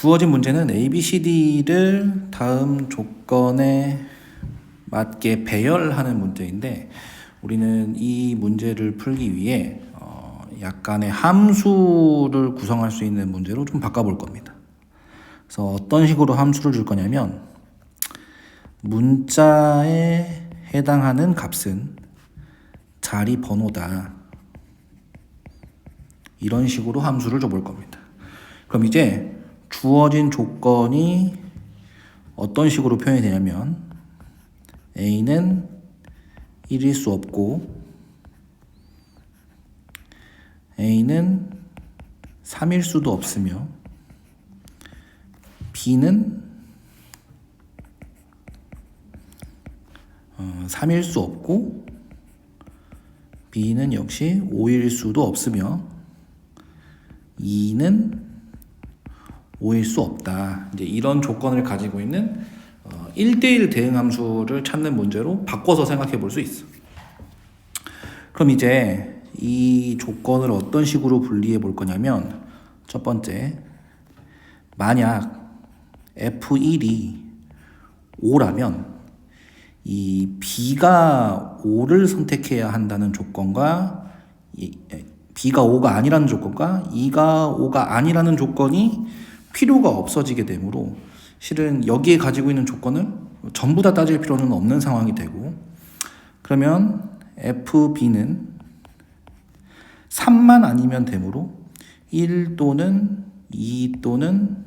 주어진 문제는 A, B, C, D를 다음 조건에 맞게 배열하는 문제인데 우리는 이 문제를 풀기 위해 어, 약간의 함수를 구성할 수 있는 문제로 좀 바꿔볼 겁니다. 그래서 어떤 식으로 함수를 줄 거냐면 문자에 해당하는 값은 자리 번호다. 이런 식으로 함수를 줘볼 겁니다. 그럼 이제 주어진 조건이 어떤 식으로 표현이 되냐면 A는 1일 수 없고 A는 3일 수도 없으며 B는 어, 3일 수 없고 B는 역시 5일 수도 없으며 2는 5일 수 없다. 이제 이런 조건을 가지고 있는 어, 1대1 대응 함수를 찾는 문제로 바꿔서 생각해 볼 수 있어. 그럼 이제 이 조건을 어떤 식으로 분리해 볼 거냐면 첫 번째 만약 F1이 5라면 이 B가 5를 선택해야 한다는 조건과 이, 에, B가 5가 아니라는 조건과 2가 5가 아니라는 조건이 필요가 없어지게 되므로 실은 여기에 가지고 있는 조건을 전부 다 따질 필요는 없는 상황이 되고 그러면 FB는 3만 아니면 되므로 1 또는 2 또는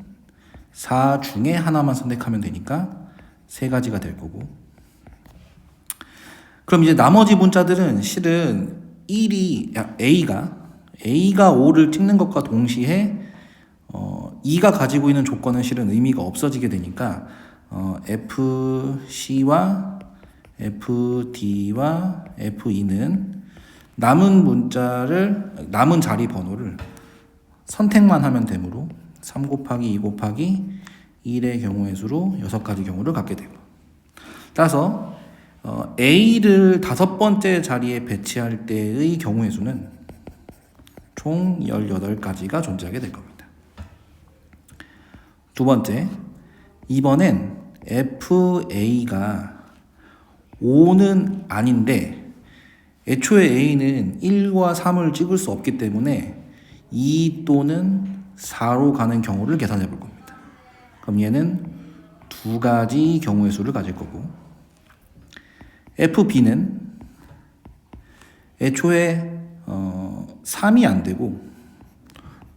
4 중에 하나만 선택하면 되니까 세 가지가 될 거고. 그럼 이제 나머지 문자들은 실은 1이 A가 A가 5를 찍는 것과 동시에 어, 2가 가지고 있는 조건은 실은 의미가 없어지게 되니까 어, FC와 FD와 FE는 남은 문자를 남은 자리 번호를 선택만 하면 되므로 3 곱하기 2 곱하기 1의 경우의 수로 6가지 경우를 갖게 되고 따라서 어, A를 다섯 번째 자리에 배치할 때의 경우의 수는 총 18가지가 존재하게 될 겁니다. 두 번째, 이번엔 FA가 5는 아닌데 애초에 A는 1과 3을 찍을 수 없기 때문에 2 또는 4로 가는 경우를 계산해 볼 겁니다. 그럼 얘는 두 가지 경우의 수를 가질 거고 FB는 애초에 어, 3이 안 되고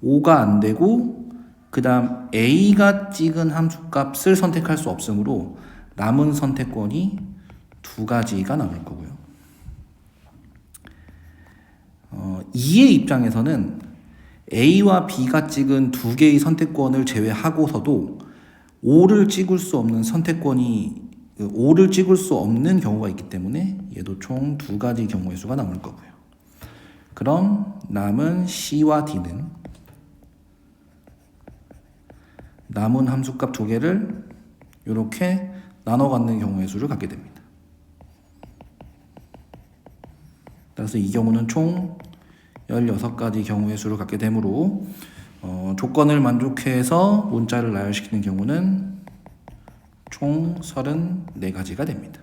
5가 안 되고 그 다음 A가 찍은 함수값을 선택할 수 없으므로 남은 선택권이 두 가지가 남을 거고요. 어, 2의 입장에서는 A와 B가 찍은 두 개의 선택권을 제외하고서도 5를 찍을 수 없는 선택권이 5를 찍을 수 없는 경우가 있기 때문에 얘도 총 두 가지 경우의 수가 남을 거고요. 그럼 남은 C와 D는 남은 함수값 두 개를 이렇게 나눠 갖는 경우의 수를 갖게 됩니다. 따라서 이 경우는 총 16가지 경우의 수를 갖게 되므로 어, 조건을 만족해서 문자를 나열시키는 경우는 총 34가지가 됩니다.